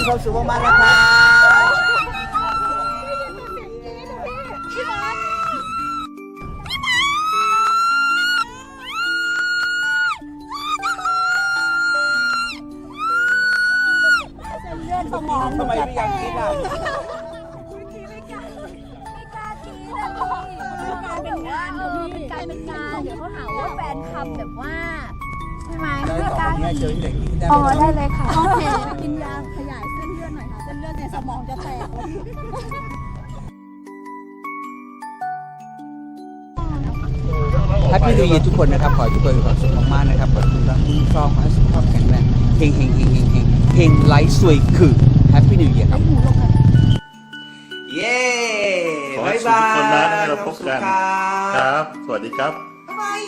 มีความสุขมากๆนะครับสมองทำไมไม่อยากกินอะไม่กล้าไม่กล้ากินอะพี่การเป็นงานเออเป็นการเป็นงานเดี๋ยวเขาหาว่าแฟนคำแบบว่า ใช่ไหมได้ไม่ต่อกล้าไปเนี่ยเจอที่ไหนกินได้ อ๋อได้เลยค่ะ โอเคกินยาขยาย หน่อยค่ะเส้นเลือดในสมองจะแตกแฮปปี้นิวเยียทุกคนนะครับ ขอให้ทุกคนมีความสุขมากๆนะครับขอให้คุณรักคุณชอบขอให้สุขภาพแข็งแรงเฮงเฮงเฮงเฮงเฮงเฮงไลฟ์สวยคือแฮปปี้นิวเยียครับเย้ขอให้สุขคนนั้นเราพบกันครัครับบสวัสดีครับบ๊ายบาย